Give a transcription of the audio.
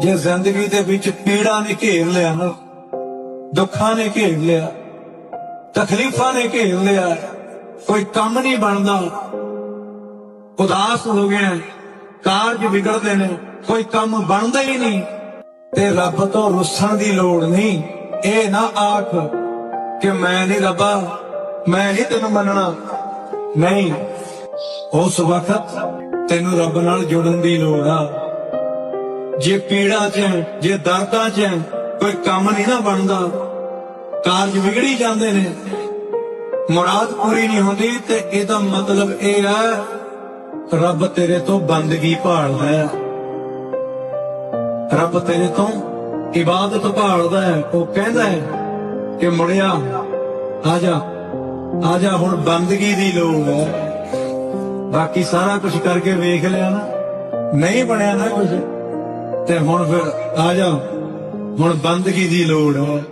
ਜੇ ਜ਼ਿੰਦਗੀ ਦੇ ਵਿੱਚ ਪੀੜਾਂ ਨੇ ਘੇਰ ਲਿਆ ਨਾ, ਦੁੱਖਾਂ ਨੇ ਘੇਰ ਲਿਆ, ਤਕਲੀਫਾਂ ਨੇ ਘੇਰ ਲਿਆ, ਕੋਈ ਕੰਮ ਨਹੀਂ ਬਣਦਾ। ਉਦਾਸ ਹੋ ਗਿਆ ਕਾਰਜ ਵਿਗੜਦੇ ਨੇ, ਕੋਈ ਕੰਮ ਬਣਦਾ ਹੀ ਨਹੀਂ। ਤੇ ਰੱਬ ਤੋਂ ਰੁੱਸਣ ਦੀ ਲੋੜ ਨਹੀਂ। ਇਹ ਨਾ ਆਖ ਕਿ ਮੈਂ ਨਹੀਂ ਰੱਬਾ, ਮੈਂ ਨਹੀਂ ਤੈਨੂੰ ਮੰਨਣਾ। ਨਹੀਂ, ਉਸ ਵਕਤ ਤੈਨੂੰ ਰੱਬ ਨਾਲ ਜੁੜਨ ਦੀ ਲੋੜ ਆ। ਜੇ ਪੀੜਾ 'ਚ ਜੇ ਦਰਦਾਂ 'ਚ ਕੋਈ ਕੰਮ ਨਹੀਂ ਨਾ ਬਣਦਾ। ਕਾਰਜ ਵਿਗੜੀ ਜਾਂਦੇ ਨੇ। ਮੁਰਾਦ ਪੂਰੀ ਨਹੀਂ ਹੁੰਦੀ ਤੇ ਇਹਦਾ ਮਤਲਬ ਇਹ ਹੈ, ਰੱਬ ਤੇਰੇ ਤੋਂ ਬੰਦਗੀ ਭਾਲਦਾ ਹੈ। ਰੱਬ ਤੇਰੇ ਤੋਂ ਇਬਾਦਤ ਭਾਲਦਾ ਹੈ। ਉਹ ਕਹਿੰਦਾ ਹੈ ਕਿ ਮੁੜਿਆ ਆ ਜਾ ਆ ਜਾ ਹੁਣ ਬੰਦਗੀ ਦੀ ਲੋੜ ਹੈ। ਬਾਕੀ ਸਾਰਾ ਕੁਝ ਕਰਕੇ ਵੇਖ ਲਿਆ ਨਾ। ਨਹੀਂ ਬਣਿਆ ਨਾ ਕੁਝ ਤੇ ਹੁਣ ਫਿਰ ਆ ਜਾ। ਹੁਣ ਬੰਦਗੀ ਦੀ ਲੋੜ ਹੈ।